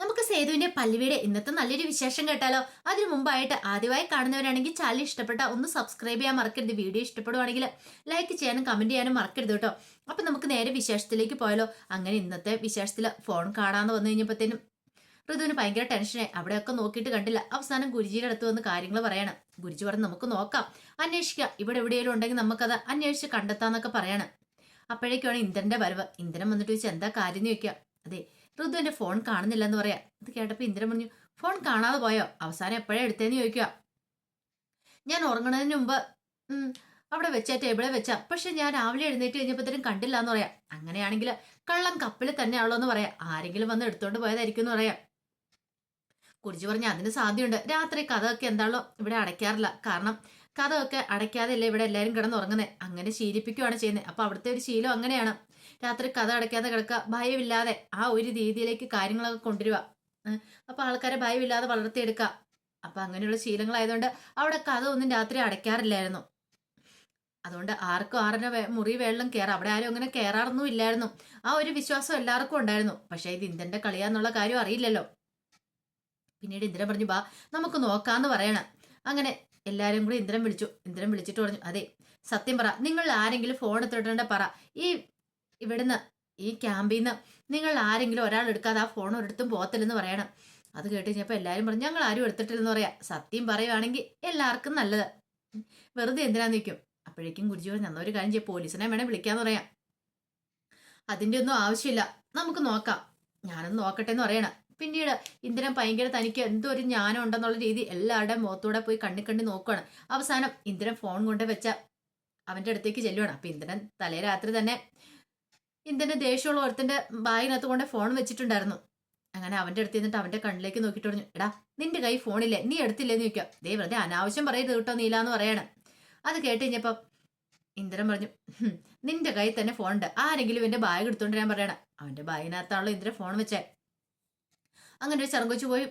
നമുക്ക് സേതുവിന്റെ പല്ലുവിയുടെ ഇന്നത്തെ നല്ലൊരു വിശേഷം കേട്ടാലോ? അതിനു മുമ്പായിട്ട് ആദ്യമായി കാണുന്നവരാണെങ്കിൽ ചാനൽ ഇഷ്ടപ്പെട്ട ഒന്ന് സബ്സ്ക്രൈബ് ചെയ്യാൻ മറക്കരുത്. വീഡിയോ ഇഷ്ടപ്പെടുവാണെങ്കിൽ ലൈക്ക് ചെയ്യാനും കമന്റ് ചെയ്യാനും മറക്കരുത് കേട്ടോ. അപ്പൊ നമുക്ക് നേരെ വിശേഷത്തിലേക്ക് പോയാലോ? അങ്ങനെ ഇന്നത്തെ വിശേഷത്തിൽ ഫോൺ കാണാന്ന് വന്നു കഴിഞ്ഞപ്പോഴത്തേനും ഋതുവിന് ഭയങ്കര ടെൻഷനായി അവിടെയൊക്കെ നോക്കിയിട്ട് കണ്ടില്ല. അവസാനം ഗുരുജിയുടെ അടുത്ത് വന്ന് കാര്യങ്ങൾ പറയണം. ഗുരുജി പറഞ്ഞ് നമുക്ക് നോക്കാം. അന്വേഷിക്കാം. ഇവിടെ എവിടെയെങ്കിലും ഉണ്ടെങ്കിൽ നമുക്കത് അന്വേഷിച്ച് കണ്ടെത്താന്നൊക്കെ പറയണം. അപ്പോഴേക്കാണ് ഇന്ദ്രന്റെ വരവ്. ഇന്ദ്രൻ വന്നിട്ട് ചോദിച്ചാൽ എന്താ കാര്യം? എന്ന് ചോദിക്കാം അതെ ഋതു എന്റെ ഫോൺ കാണുന്നില്ല എന്ന് പറയാ. അത് കേട്ടപ്പോ ഇന്ദ്രൻ പറഞ്ഞു ഫോൺ കാണാതെ പോയോ? അവസാനം എപ്പോഴേ എടുത്തേന്ന് ചോദിക്കുക ഞാൻ ഉറങ്ങണതിന് മുമ്പ് അവിടെ വെച്ചാ ടേബിളെ വെച്ചാ. പക്ഷെ ഞാൻ രാവിലെ എഴുന്നേറ്റ് കഴിഞ്ഞപ്പോഴത്തേനും കണ്ടില്ല എന്ന് പറയാം. അങ്ങനെയാണെങ്കിൽ കള്ളം കപ്പിൽ തന്നെയാണല്ലോ എന്ന് പറയാം. ആരെങ്കിലും വന്ന് എടുത്തോണ്ട് പോയതായിരിക്കും എന്ന് പറയാം. കുറിച്ച് പറഞ്ഞ അതിന് സാധ്യതയുണ്ട്. രാത്രി കഥയൊക്കെ എന്താണല്ലോ ഇവിടെ അടയ്ക്കാറില്ല. കാരണം കഥയൊക്കെ അടയ്ക്കാതെയല്ലേ ഇവിടെ എല്ലാവരും കിടന്നുറങ്ങുന്നത് അങ്ങനെ ശീലിപ്പിക്കുകയാണ് ചെയ്യുന്നത് അപ്പൊ അവിടുത്തെ ഒരു ശീലം അങ്ങനെയാണ്. രാത്രി കഥ അടയ്ക്കാതെ കിടക്കുക. ഭയമില്ലാതെ ആ ഒരു രീതിയിലേക്ക് കാര്യങ്ങളൊക്കെ കൊണ്ടുവരിക. അപ്പോൾ അപ്പൊ ആൾക്കാരെ ഭയമില്ലാതെ വളർത്തിയെടുക്കുക. അപ്പൊ അങ്ങനെയുള്ള ശീലങ്ങളായതുകൊണ്ട് അവിടെ കഥ ഒന്നും രാത്രി അടയ്ക്കാറില്ലായിരുന്നു. അതുകൊണ്ട് ആർക്കും ആരുടെ മുറി വെള്ളം കയറാം അവിടെ ആരും അങ്ങനെ കയറാറൊന്നും ഇല്ലായിരുന്നു. ആ ഒരു വിശ്വാസം എല്ലാവർക്കും ഉണ്ടായിരുന്നു. പക്ഷേ ഇത് ഇന്ദ്രന്റെ കളിയാന്നുള്ള കാര്യം അറിയില്ലല്ലോ. പിന്നീട് ഇന്ദ്രൻ പറഞ്ഞു ബാ നമുക്ക് നോക്കാന്ന് പറയണം. അങ്ങനെ എല്ലാരും കൂടി ഇന്ദ്രൻ വിളിച്ചു. ഇന്ദ്രൻ വിളിച്ചിട്ട് പറഞ്ഞു അതെ സത്യം പറ. നിങ്ങൾ ആരെങ്കിലും ഫോൺ എടുത്തിട്ടുണ്ടെ പറ. ഈ ഇവിടുന്ന് ഈ ക്യാമ്പിൽ നിന്ന് നിങ്ങൾ ആരെങ്കിലും ഒരാൾ എടുക്കാതെ ആ ഫോൺ ഒരിടത്തും പോകത്തില്ലെന്ന് പറയണം. അത് കേട്ട് കഴിഞ്ഞപ്പോൾ എല്ലാവരും പറഞ്ഞു ഞങ്ങൾ ആരും എടുത്തിട്ടില്ലെന്ന് പറയാം. സത്യം പറയുവാണെങ്കിൽ എല്ലാവർക്കും നല്ലത്. വെറുതെ എന്തിനാന്ന് നിൽക്കും അപ്പോഴേക്കും ഗുരുജി പറഞ്ഞു അന്നൊരു കാര്യം ചെയ്യാം പോലീസിനെ വേണേൽ വിളിക്കാന്ന് പറയാം. അതിന്റെ ഒന്നും ആവശ്യമില്ല. നമുക്ക് നോക്കാം. ഞാനൊന്ന് നോക്കട്ടെ എന്ന് പറയണം. പിന്നീട് ഇന്ദ്രൻ ഭയങ്കര തനിക്ക് എന്തോ ഒരു ജ്ഞാനം ഉണ്ടെന്നുള്ള രീതി എല്ലാവരുടെയും മുഖത്തൂടെ പോയി കണ്ണി കണ്ണി നോക്കുകയാണ് അവസാനം ഇന്ദ്രൻ ഫോൺ കൊണ്ട് വെച്ച അവന്റെ അടുത്തേക്ക് ചെല്ലുവാണ്. അപ്പം ഇന്ദിരൻ തലേ രാത്രി തന്നെ ഇന്ദ്രന്റെ ദേഷ്യമുള്ള ഒരുത്തിന്റെ ബാഗിനകത്ത് കൊണ്ട് ഫോൺ വെച്ചിട്ടുണ്ടായിരുന്നു. അങ്ങനെ അവന്റെ അടുത്ത് നിന്നിട്ട് അവന്റെ കണ്ണിലേക്ക് നോക്കിയിട്ട് പറഞ്ഞു എടാ നിന്റെ കൈ ഫോണില്ലേ നീ എടുത്തില്ലെന്ന് ചോദിക്കാം ദേ വെറുതെ അനാവശ്യം പറയരുത് കേട്ടോ നീലാന്ന് പറയണം. അത് കേട്ട് കഴിഞ്ഞപ്പം ഇന്ദ്രൻ പറഞ്ഞു നിന്റെ കൈ തന്നെ ഫോണുണ്ട് ആരെങ്കിലും എന്റെ ബാഗ് എടുത്തോണ്ട് ഞാൻ പറയണം. അവന്റെ ബാഗിനകത്താണല്ലോ ഇന്ദ്രൻ ഫോൺ വെച്ചേ. അങ്ങനെ ഒരു ചെറുങ്കൊച്ചു പോയി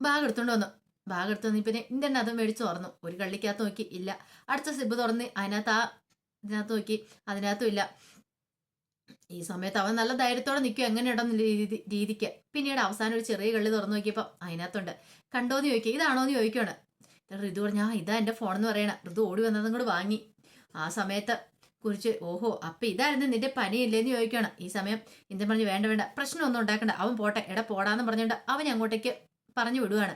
ബാഗ് എടുത്തോണ്ട് വന്നു. ബാഗ് എടുത്തു വന്നു പിന്നെ ഇന്ദ്രൻ അതും മേടിച്ച് തുറന്നു. ഒരു കള്ളിക്കകത്ത് നോക്കി ഇല്ല. അടുത്ത സിബ് തുറന്ന് അതിനകത്ത് ആ ഇതിനകത്ത് നോക്കി അതിനകത്തും ഇല്ല. ഈ സമയത്ത് അവൻ നല്ല ധൈര്യത്തോടെ നിൽക്കും എങ്ങനെയുണ്ടെന്ന രീതി രീതിക്ക്. പിന്നീട് അവസാനം ഒരു ചെറിയ കള്ളി തുറന്നു നോക്കിയപ്പോൾ അതിനകത്തുണ്ട്. കണ്ടോന്ന് ചോദിക്കുക ഇതാണോന്ന് ചോദിക്കുകയാണ് ഋതു പറഞ്ഞു ആ ഇതാ എന്റെ ഫോൺ എന്ന് പറയണ. ഋതു ഓടി വന്നതും കൂടെ വാങ്ങി. ആ സമയത്ത് കുറിച്ച് ഓഹോ അപ്പൊ ഇതായിരുന്നു നിന്റെ പനിയില്ലേന്ന് ചോദിക്കുകയാണ് ഈ സമയം ഇന്ത്യൻ പറഞ്ഞു വേണ്ട വേണ്ട. പ്രശ്നമൊന്നും ഉണ്ടാക്കണ്ട. അവൻ പോട്ടെ. എടാ പോടാന്ന് പറഞ്ഞുകൊണ്ട് അവൻ അങ്ങോട്ടേക്ക് പറഞ്ഞു വിടുവാണ്.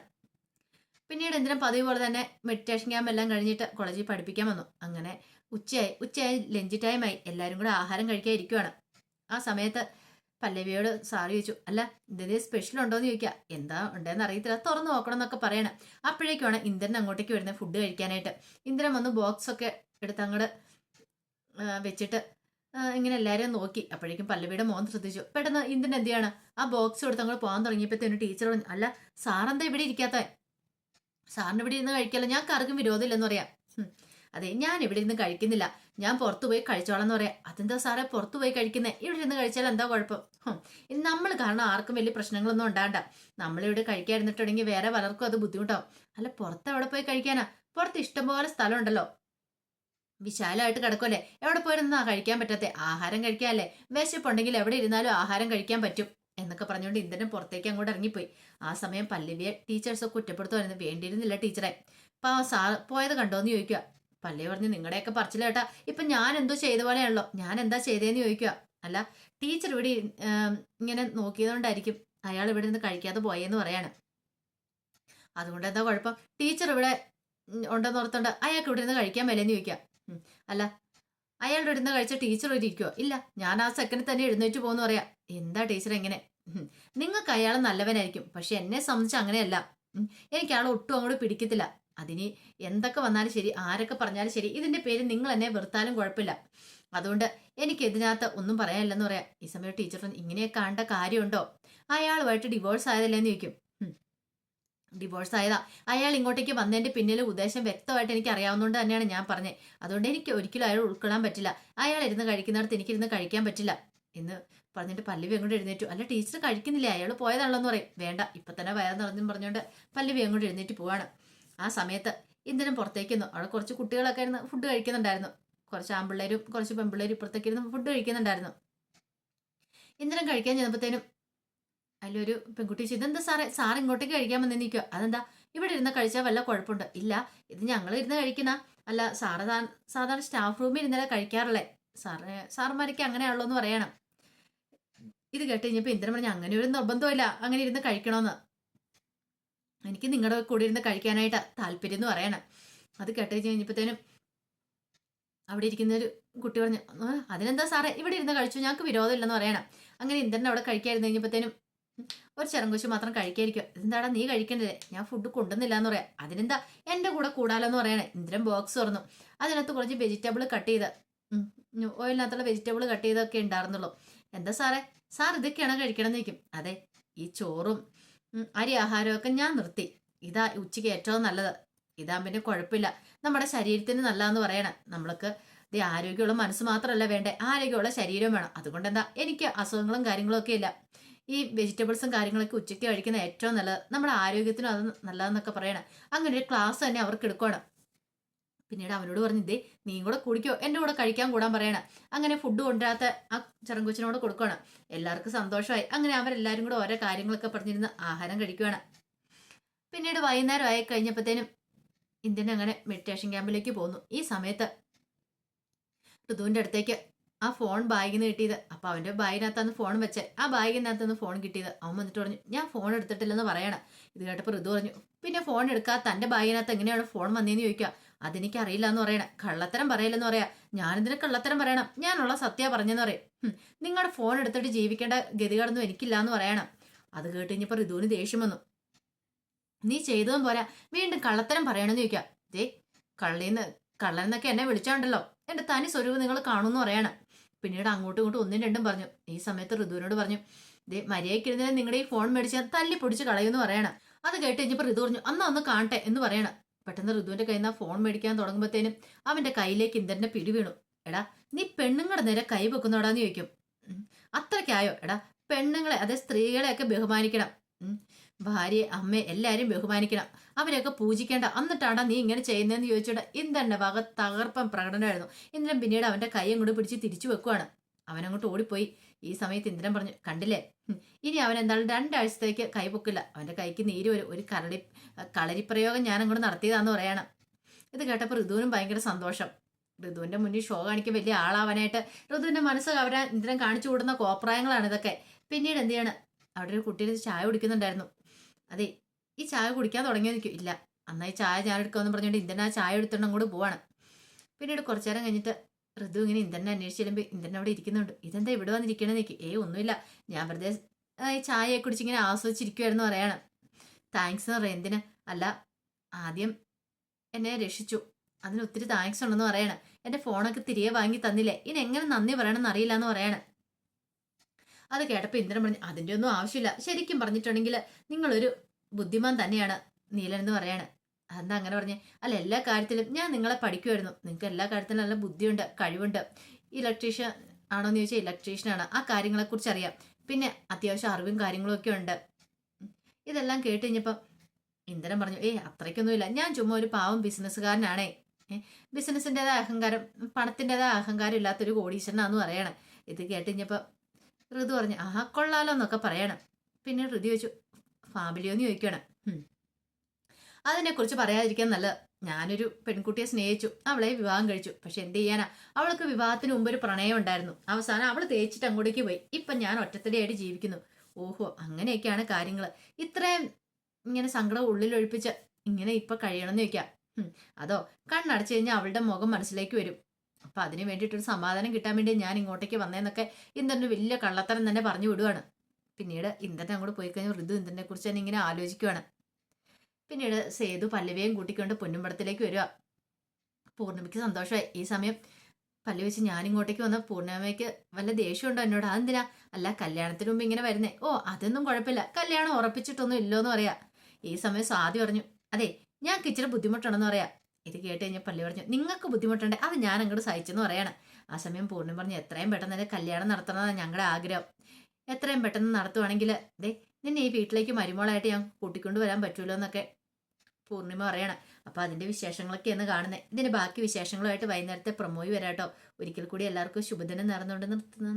പിന്നീട് എന്തിനും പതിവ് പോലെ തന്നെ മെഡിറ്റേഷൻ ക്യാമ്പ് എല്ലാം കഴിഞ്ഞിട്ട് കോളേജിൽ പഠിപ്പിക്കാൻ വന്നു. അങ്ങനെ ഉച്ചയായി ഉച്ചയായി ലഞ്ച് ടൈമായി എല്ലാവരും കൂടെ ആഹാരം കഴിക്കാൻ ഇരിക്കുവാണ്. ആ സമയത്ത് പല്ലവിയോട് സാറി ചോദിച്ചു അല്ല എന്തെങ്കിലും സ്പെഷ്യൽ ഉണ്ടോന്ന് ചോദിക്കുക എന്താ ഉണ്ടെന്ന് അറിയത്തില്ല. തുറന്നു നോക്കണം എന്നൊക്കെ പറയണം. അപ്പോഴേക്കുമാണ് ഇന്ദ്രൻ അങ്ങോട്ടേക്ക് വരുന്നത് ഫുഡ് കഴിക്കാനായിട്ട്. ഇന്ദ്രൻ വന്ന് ബോക്സ് ഒക്കെ എടുത്ത് അങ്ങോട്ട് വെച്ചിട്ട് ഇങ്ങനെ എല്ലാവരെയും നോക്കി. അപ്പോഴേക്കും പല്ലവിയുടെ മോൻ ശ്രദ്ധിച്ചു. പെട്ടെന്ന് ഇന്ദ്രൻ എന്ത് ചെയ്യാണ്? ആ ബോക്സ് എടുത്ത് അങ്ങോട്ട് പോകാൻ തുടങ്ങിയപ്പോഴത്തേനും ടീച്ചർ പറഞ്ഞു അല്ല സാറെന്താ ഇവിടെ ഇരിക്കാത്ത സാറിന് ഇവിടെ ഇരുന്ന് കഴിക്കല്ല? ഞാൻ കറുകും വിരോധമില്ലെന്ന് പറയാം. അതെ ഞാൻ ഇവിടെ ഇരുന്ന് കഴിക്കുന്നില്ല. ഞാൻ പുറത്തു പോയി കഴിച്ചോളാം എന്ന് പറയാം. അതെന്താ സാറേ പുറത്തു പോയി കഴിക്കുന്നേ? ഇവിടെ ഇരുന്ന് കഴിച്ചാൽ എന്താ കുഴപ്പം. നമ്മൾ കാരണം ആർക്കും വലിയ പ്രശ്നങ്ങളൊന്നും ഉണ്ടാകണ്ട നമ്മളിവിടെ കഴിക്കാതിരുന്നിട്ടുണ്ടെങ്കിൽ വേറെ പലർക്കും അത് ബുദ്ധിമുട്ടാവും. അല്ല പുറത്ത് എവിടെ പോയി കഴിക്കാനാ? പുറത്ത് ഇഷ്ടംപോലെ സ്ഥലമുണ്ടല്ലോ. വിശാലമായിട്ട് കിടക്കുമല്ലേ എവിടെ പോയിരുന്നാ കഴിക്കാൻ പറ്റാത്ത? ആഹാരം കഴിക്കാല്ലേ? വിശപ്പുണ്ടെങ്കിൽ എവിടെ ഇരുന്നാലും ആഹാരം കഴിക്കാൻ പറ്റും. എന്നൊക്കെ പറഞ്ഞുകൊണ്ട് ഇന്ദ്രൻ പുറത്തേക്ക് അങ്ങോട്ട് ഇറങ്ങിപ്പോയി. ആ സമയം പല്ലവിയെ ടീച്ചേഴ്സ് കുറ്റപ്പെടുത്തുമായിരുന്നു വേണ്ടിയിരുന്നില്ല ടീച്ചറെ അപ്പൊ ആ സാർ പോയത് കണ്ടോന്ന് ചോദിക്കുക പല്ലവി പറഞ്ഞ് നിങ്ങളുടെയൊക്കെ പറച്ചില്ല കേട്ടാ ഇപ്പൊ ഞാൻ എന്തോ ചെയ്ത പോലെയാണല്ലോ ഞാൻ എന്താ ചെയ്തേന്ന് ചോദിക്കുക. അല്ല ടീച്ചർ ഇവിടെ ഇങ്ങനെ നോക്കിയതുകൊണ്ടായിരിക്കും അയാൾ ഇവിടെ നിന്ന് കഴിക്കാതെ പോയെന്ന് പറയാണ്. അതുകൊണ്ട് എന്താ കുഴപ്പം? ടീച്ചർ ഇവിടെ ഉണ്ടെന്ന് ഓർത്തോണ്ട് അയാൾക്ക് ഇവിടെ നിന്ന് കഴിക്കാൻ മേലെന്ന് ചോദിക്കാം അല്ല അയാളുടെ ഇവിടെ നിന്ന് കഴിച്ച ടീച്ചർ ഇവിടെ ഇരിക്കുവോ? ഇല്ല ഞാൻ ആ സെക്കൻഡിൽ തന്നെ എഴുന്നേറ്റ് പോകുന്നു പറയാം. എന്താ ടീച്ചർ എങ്ങനെ നിങ്ങൾക്ക് അയാൾ നല്ലവനായിരിക്കും പക്ഷെ എന്നെ സംബന്ധിച്ച് അങ്ങനെയല്ല. എനിക്ക് അയാൾ ഒട്ടും അങ്ങോട്ട് പിടിക്കത്തില്ല. അതിന് എന്തൊക്കെ വന്നാലും ശരി ആരൊക്കെ പറഞ്ഞാലും ശരി ഇതിന്റെ പേര് നിങ്ങൾ എന്നെ വെറുത്താലും കുഴപ്പമില്ല. അതുകൊണ്ട് എനിക്ക് ഇതിനകത്ത് ഒന്നും പറയാനില്ലെന്ന് പറയാം. ഈ സമയം ടീച്ചർ പറഞ്ഞു, ഇങ്ങനെയൊക്കെ കാണേണ്ട കാര്യമുണ്ടോ? അയാളുമായിട്ട് ഡിവോഴ്സ് ആയതല്ലേന്ന് ചോദിക്കും. ഡിവോഴ്സ് ആയതാ. അയാൾ ഇങ്ങോട്ടേക്ക് വന്നതിന്റെ പിന്നിൽ ഉദ്ദേശം വ്യക്തമായിട്ട് എനിക്ക് അറിയാവുന്നതുകൊണ്ട് തന്നെയാണ് ഞാൻ പറഞ്ഞത്. അതുകൊണ്ട് എനിക്ക് ഒരിക്കലും അയാൾ ഉൾക്കൊള്ളാൻ പറ്റില്ല. അയാൾ ഇരുന്ന് കഴിക്കുന്നിടത്ത് എനിക്കിരുന്ന് കഴിക്കാൻ പറ്റില്ല. എന്ന് പറഞ്ഞിട്ട് പല്ലവി അങ്ങോട്ട് എഴുന്നേറ്റു. അല്ല ടീച്ചർ കഴിക്കുന്നില്ല? അയാൾ പോയതാണല്ലോ എന്ന് പറയും. വേണ്ട ഇപ്പൊ തന്നെ വയറ് നിറഞ്ഞും പറഞ്ഞുകൊണ്ട് പല്ലവി അങ്ങോട്ട് എഴുന്നേറ്റ് പോവാണ്. ആ സമയത്ത് ഇന്ദ്രൻ പുറത്തേക്കുന്നു അവിടെ കുറച്ച് കുട്ടികളൊക്കെ ഇരുന്ന് ഫുഡ് കഴിക്കുന്നുണ്ടായിരുന്നു. കുറച്ച് ആമ്പിള്ളേരും കുറച്ച് പെമ്പിള്ളേരും ഇപ്പുറത്തേക്ക് ഇരുന്ന് ഫുഡ് കഴിക്കുന്നുണ്ടായിരുന്നു. ഇന്ദ്രൻ കഴിക്കാൻ ചെന്നപ്പോഴത്തേനും അതിലൊരു പെൺകുട്ടി ഇതെന്താ സാറേ? സാർ ഇങ്ങോട്ടേക്ക് കഴിക്കാൻ വന്ന്? നിൽക്കുക അതെന്താ? ഇവിടെ ഇരുന്ന് കഴിച്ചാൽ വല്ല കുഴപ്പമുണ്ട്? ഇല്ല. ഇത് ഞങ്ങൾ ഇരുന്ന് കഴിക്കുന്ന. അല്ല സാറ് സാധാരണ സ്റ്റാഫ് റൂമിൽ ഇരുന്നല്ലേ കഴിക്കാറുള്ളേ. സാറിന് സാറുമാരൊക്കെ അങ്ങനെയാണല്ലോ എന്ന് പറയണം. ഇത് കേട്ട് കഴിഞ്ഞപ്പോൾ ഇന്ദ്രൻ പറഞ്ഞു അങ്ങനെ ഒരു നിർബന്ധമില്ല അങ്ങനെ ഇരുന്ന് കഴിക്കണമെന്ന് എനിക്ക് നിങ്ങളുടെ കൂടെ ഇരുന്ന് കഴിക്കാനായിട്ട് താല്പര്യം എന്ന് പറയണം. അത് കേട്ട് കഴിഞ്ഞപ്പോഴത്തേനും അവിടെ ഇരിക്കുന്ന ഒരു കുട്ടി പറഞ്ഞു അതിനെന്താ സാറേ? ഇവിടെ ഇരുന്ന് കഴിച്ചു ഞങ്ങൾക്ക് വിരോധമില്ലെന്ന് പറയണം. അങ്ങനെ ഇന്ദ്രൻ അവിടെ കഴിക്കാതിരുന്ന് കഴിഞ്ഞപ്പോഴത്തേനും ഒരു ചെറങ്കുശി മാത്രം കഴിക്കായിരിക്കും. എന്താടാ നീ കഴിക്കണ്ടേ? ഞാൻ ഫുഡ് കൊണ്ടുവന്നില്ല എന്ന് പറയാം. അതിനെന്താ എന്റെ കൂടെ കൂടാലോ എന്ന് പറയണേ. ഇന്ദ്രൻ ബോക്സ് തുറന്നു. അതിനകത്ത് കുറച്ച് വെജിറ്റബിൾ കട്ട് ചെയ്ത് ഓയിലിനകത്തുള്ള വെജിറ്റബിൾ കട്ട് ചെയ്തൊക്കെ ഉണ്ടായിരുന്നുള്ളൂ. എന്താ സാറേ? സാർ ഇതൊക്കെയാണ് കഴിക്കണമെന്ന് നിൽക്കും അതെ ഈ ചോറും അരി ആഹാരമൊക്കെ ഞാൻ നിർത്തി. ഇതാ ഉച്ചയ്ക്ക് ഏറ്റവും നല്ലത്. ഇതാ പിന്നെ കുഴപ്പമില്ല. നമ്മുടെ ശരീരത്തിന് നല്ലതെന്ന് പറയണം. നമ്മൾക്ക് ഇത് ആരോഗ്യമുള്ള മനസ്സ് മാത്രമല്ല വേണ്ടേ. ആരോഗ്യമുള്ള ശരീരം വേണം. അതുകൊണ്ട് എന്താ? എനിക്ക് അസുഖങ്ങളും കാര്യങ്ങളൊക്കെ ഇല്ല. ഈ വെജിറ്റബിൾസും കാര്യങ്ങളൊക്കെ ഉച്ചയ്ക്ക് കഴിക്കുന്ന ഏറ്റവും നല്ലത്. നമ്മുടെ ആരോഗ്യത്തിനും അത് നല്ലതെന്നൊക്കെ പറയണം. അങ്ങനെ ഒരു ക്ലാസ് തന്നെ അവർക്ക് എടുക്കണം. പിന്നീട് അവനോട് പറഞ്ഞു ഇതേ നീ കൂടെ കുടിക്കോ എന്റെ കൂടെ കഴിക്കാൻ കൂടാൻ പറയണം. അങ്ങനെ ഫുഡ് കൊണ്ടുവരാത്ത ആ ചെറുങ്കൊച്ചിനോട് കൊടുക്കണം എല്ലാവർക്കും സന്തോഷമായി. അങ്ങനെ അവരെല്ലാവരും കൂടെ ഓരോ കാര്യങ്ങളൊക്കെ പറഞ്ഞിരുന്ന് ആഹാരം കഴിക്കുകയാണ് പിന്നീട് വൈകുന്നേരം ആയി കഴിഞ്ഞപ്പോഴത്തേനും ഇന്ത്യൻ അങ്ങനെ മെഡിറ്റേഷൻ ക്യാമ്പിലേക്ക് പോന്നു. ഈ സമയത്ത് ഋതുവിന്റെ അടുത്തേക്ക് ആ ഫോൺ ബാഗിൽ നിന്ന് കിട്ടിയത്. അപ്പം അവന്റെ ബാഗിനകത്താണ് ഫോൺ വെച്ചേ. ആ ബാഗിനകത്താണ് ഫോൺ കിട്ടിയത്. അവൻ വന്നിട്ട് പറഞ്ഞു ഞാൻ ഫോൺ എടുത്തിട്ടില്ലെന്ന് പറയണം. ഇത് കേട്ടപ്പോൾ ഋതു പറഞ്ഞു പിന്നെ ഫോൺ എടുക്കാത്ത തന്റെ ബാഗിനകത്ത് എങ്ങനെയാണ് ഫോൺ വന്നതെന്ന് ചോദിക്കുക അതെനിക്ക് അറിയില്ല എന്ന് പറയണം. കള്ളത്തരം പറയില്ലെന്ന് പറയാ. ഞാനിതിന് കള്ളത്തരം പറയണം? ഞാനുള്ള സത്യ പറഞ്ഞെന്ന് പറയും. "ഹും, നിങ്ങളുടെ ഫോൺ എടുത്തിട്ട് ജീവിക്കേണ്ട ഗതികേടൊന്നും എനിക്കില്ല എന്ന് പറയണം. അത് കേട്ട് കഴിഞ്ഞപ്പോൾ ഋതുവിന് ദേഷ്യം വന്നു. നീ ചെയ്തതും പോരാ. വീണ്ടും കള്ളത്തരം പറയണമെന്ന് ചോദിക്കാം. ദേ കള്ളീന്ന് കള്ളനെന്നൊക്കെ എന്നെ വിളിച്ചാണ്ടല്ലോ. എന്റെ തനി സ്വരൂപം നിങ്ങൾ കാണുമെന്ന് പറയണം. പിന്നീട് അങ്ങോട്ടും ഇങ്ങോട്ടും ഒന്നും രണ്ടും പറഞ്ഞു. ഈ സമയത്ത് ഋതുവിനോട് പറഞ്ഞു ദേ മര്യാദയ്ക്കിരുന്നതിന് നിങ്ങളുടെ ഈ ഫോൺ മേടിച്ച് തല്ലി പൊടിച്ച് കളയുമെന്ന് പറയണം. അത് കേട്ട് കഴിഞ്ഞപ്പോൾ ഋതു പറഞ്ഞു അന്ന് ഒന്ന് കാണട്ടെ എന്ന് പറയണം. പെട്ടെന്ന് ഋതുവിന്റെ കയ്യിൽ നിന്ന് ഫോൺ മേടിക്കാൻ തുടങ്ങുമ്പോഴത്തേനും അവന്റെ കയ്യിലേക്ക് ഇന്ദ്രന്റെ പിടിവീണു എടാ നീ പെണ്ണുങ്ങളുടെ നേരെ കൈ വെക്കുന്നോടാന്ന് ചോദിക്കും. അത്രയ്ക്കായോ? എടാ പെണ്ണുങ്ങളെ അതെ സ്ത്രീകളെയൊക്കെ ബഹുമാനിക്കണം. ഭാര്യയെ അമ്മയെ എല്ലാവരും ബഹുമാനിക്കണം. അവരെയൊക്കെ പൂജിക്കേണ്ട. എന്നിട്ടാടാ നീ ഇങ്ങനെ ചെയ്യുന്നതെന്ന് ചോദിച്ചിട്ട് ഇന്ദ്രന്റെ വക തകർപ്പം പ്രകടനമായിരുന്നു. ഇന്ദ്രൻ പിന്നീട് അവന്റെ കൈ അങ്ങോട്ട് പിടിച്ച് തിരിച്ചു വെക്കുവാണ്. അവനങ്ങോട്ട് ഓടിപ്പോയി. ഈ സമയത്ത് ഇന്ദ്രൻ പറഞ്ഞു കണ്ടില്ലേ? ഇനി അവൻ എന്താണ് രണ്ടാഴ്ചത്തേക്ക് കൈ പൊക്കില്ല. അവന്റെ കൈക്ക് നീര് വരും. ഒരു കളരി കളരിപ്രയോഗം ഞാൻ അങ്ങോട്ട് നടത്തിയതാന്ന് പറയണം. ഇത് കേട്ടപ്പോൾ ഋതുവിനും ഭയങ്കര സന്തോഷം. ഋതുവിന്റെ മുന്നിൽ ഷോ കാണിക്കാൻ വലിയ ആളാവാനായിട്ട് ഋതുവിന്റെ മനസ്സ് കവരാൻ ഇന്ദ്രൻ കാണിച്ചു കൂടുന്ന കോപ്രായങ്ങളാണ് ഇതൊക്കെ. പിന്നീട് എന്ത് ചെയ്യാണ്? അവിടെ ഒരു കുട്ടിയിൽ ചായ കുടിക്കുന്നുണ്ടായിരുന്നു. അതെ ഈ ചായ കുടിക്കാൻ തുടങ്ങിയത് നിൽക്കും ഇല്ല. അന്നായി ചായ ഞാൻ എടുക്കാമെന്ന് പറഞ്ഞുകൊണ്ട് ഇന്ദ്രൻ ആ ചായ എടുത്തോണ്ട് കൂടെ പോവാണ്. പിന്നീട് കുറച്ചു നേരം കഴിഞ്ഞിട്ട് ഋതു ഇങ്ങനെ ഇന്ദ്രനെ അന്വേഷിച്ച് ചെല്ലുമ്പോൾ ഇന്ദ്രൻ അവിടെ ഇരിക്കുന്നുണ്ട്. ഇതെന്താ ഇവിടെ വന്നിരിക്കണേ നിൽക്കും ഏ ഒന്നുമില്ല. ഞാൻ വെറുതെ ഈ ചായയെ കുടിച്ച് ഇങ്ങനെ ആസ്വദിച്ചിരിക്കുമായിരുന്നു പറയണം. താങ്ക്സ് എന്ന് പറയാം. എന്തിന്? അല്ല ആദ്യം എന്നെ രക്ഷിച്ചു. അതിന് ഒത്തിരി താങ്ക്സ് ഉണ്ടെന്ന് പറയണം. എന്റെ ഫോണൊക്കെ തിരികെ വാങ്ങി തന്നില്ലേ? ഇനി എങ്ങനെ നന്ദി പറയണമെന്ന് അറിയില്ല എന്ന് പറയണം. അത് കേട്ടപ്പോൾ ഇന്ദ്രൻ പറഞ്ഞു അതിന്റെ ഒന്നും ആവശ്യമില്ല. ശരിക്കും പറഞ്ഞിട്ടുണ്ടെങ്കിൽ നിങ്ങളൊരു ബുദ്ധിമാൻ തന്നെയാണ് നീലൻ എന്ന് പറയാണ്. അതെന്താ അങ്ങനെ പറഞ്ഞേ അല്ല എല്ലാ കാര്യത്തിലും ഞാൻ നിങ്ങളെ പഠിക്കുമായിരുന്നു നിങ്ങൾക്ക് എല്ലാ കാര്യത്തിലും നല്ല ബുദ്ധിയുണ്ട് കഴിവുണ്ട്. ഇലക്ട്രീഷ്യൻ ആണോ എന്ന് ചോദിച്ചാൽ ഇലക്ട്രീഷ്യനാണ് ആ കാര്യങ്ങളെ കുറിച്ച് അറിയാം. പിന്നെ അത്യാവശ്യം അറിവും കാര്യങ്ങളും ഒക്കെ ഉണ്ട്. ഇതെല്ലാം കേട്ട് കഴിഞ്ഞപ്പം ഇന്ദ്രൻ പറഞ്ഞു ഏയ് അത്രയ്ക്കൊന്നുമില്ല ഞാൻ ചുമ്മാ ഒരു പാവം ബിസിനസ്സുകാരനാണേ. ബിസിനസ്സിന്റെതായ അഹങ്കാരം പണത്തിന്റെതായ അഹങ്കാരം ഇല്ലാത്തൊരു കോടീശ്വരനാന്ന് പറയണം. ഇത് കേട്ട് കഴിഞ്ഞപ്പോൾ ഋതു പറഞ്ഞു ആഹാ കൊള്ളാലോ എന്നൊക്കെ പറയണം. പിന്നെ ഋതു ചോദിച്ചു ഫാമിലിയോന്ന് ചോദിക്കണം. അതിനെക്കുറിച്ച് പറയാതിരിക്കാൻ നല്ലത് ഞാനൊരു പെൺകുട്ടിയെ സ്നേഹിച്ചു അവളെ വിവാഹം കഴിച്ചു. പക്ഷെ എന്ത് ചെയ്യാനാ? അവൾക്ക് വിവാഹത്തിന് മുമ്പ് ഒരു പ്രണയം ഉണ്ടായിരുന്നു. അവസാനം അവൾ തേച്ചിട്ട് അങ്ങോട്ടേക്ക് പോയി. ഇപ്പം ഞാൻ ഒറ്റത്തടിയായിട്ട് ജീവിക്കുന്നു. ഓഹോ അങ്ങനെയൊക്കെയാണ് കാര്യങ്ങൾ ഇത്രയും ഇങ്ങനെ സങ്കടം ഉള്ളിലൊഴിപ്പിച്ച് ഇങ്ങനെ ഇപ്പം കഴിയണമെന്ന് ചോദിക്കാം. അതോ കണ്ണടച്ചു കഴിഞ്ഞാൽ അവളുടെ മുഖം മനസ്സിലേക്ക് വരും. അപ്പം അതിന് വേണ്ടിയിട്ടൊരു സമാധാനം കിട്ടാൻ വേണ്ടി ഞാൻ ഇങ്ങോട്ടേക്ക് വന്നേന്നൊക്കെ ഇന്ദ്രന് വലിയ കള്ളത്തരം തന്നെ പറഞ്ഞു വിടുവാണ്. പിന്നീട് ഇന്ദ്രൻ അങ്ങോട്ട് പോയി കഴിഞ്ഞാൽ ഋതു ഇന്ദ്രനെ കുറിച്ച് തന്നെ ഇങ്ങനെ ആലോചിക്കുവാണ്. പിന്നീട് സേതു പല്ലവിയെയും കൂട്ടിക്കൊണ്ട് പൊന്നുമ്പടത്തിലേക്ക് വരിക. പൂർണിമയ്ക്ക് സന്തോഷമായി. ഈ സമയം പല്ലു വെച്ച് ഞാൻ ഇങ്ങോട്ടേക്ക് വന്ന പൂർണിമയ്ക്ക് വല്ല ദേഷ്യമുണ്ടോ എന്നോട്? അതെന്തിനാ? അല്ല കല്യാണത്തിന് മുമ്പ് ഇങ്ങനെ വരുന്നേ. ഓ അതൊന്നും കുഴപ്പമില്ല. കല്യാണം ഉറപ്പിച്ചിട്ടൊന്നും ഇല്ലോന്ന് പറയാ. ഈ സമയം സ്വാതി പറഞ്ഞു അതെ ഞാൻ ഇച്ചിരി ബുദ്ധിമുട്ടുണ്ടെന്ന് പറയാ. ഇത് കേട്ട് കഴിഞ്ഞാൽ പള്ളി പറഞ്ഞു നിങ്ങൾക്ക് ബുദ്ധിമുട്ടുണ്ട് അത് ഞാൻ അങ്ങോട്ട് സഹിച്ചെന്ന് പറയാണ്. ആ സമയം പൂർണിമ പറഞ്ഞു എത്രയും പെട്ടെന്ന് തന്നെ കല്യാണം നടത്തണമെന്നാണ് ഞങ്ങളുടെ ആഗ്രഹം. എത്രയും പെട്ടെന്ന് നടത്തുവാണെങ്കിൽ ദേ നിന്നെ ഈ വീട്ടിലേക്ക് മരുമോളായിട്ട് ഞാൻ കൂട്ടിക്കൊണ്ട് വരാൻ പറ്റുമല്ലോ എന്നൊക്കെ പൂർണിമ പറയണം. അപ്പൊ അതിന്റെ വിശേഷങ്ങളൊക്കെയാണ് കാണുന്നത് ഇതിന്റെ ബാക്കി വിശേഷങ്ങളുമായിട്ട് വൈകുന്നേരത്തെ പ്രൊമോയി വരാട്ടോ. ഒരിക്കൽ കൂടി എല്ലാവർക്കും ശുഭദിനം നേർന്നുകൊണ്ട് നിർത്തുന്നു.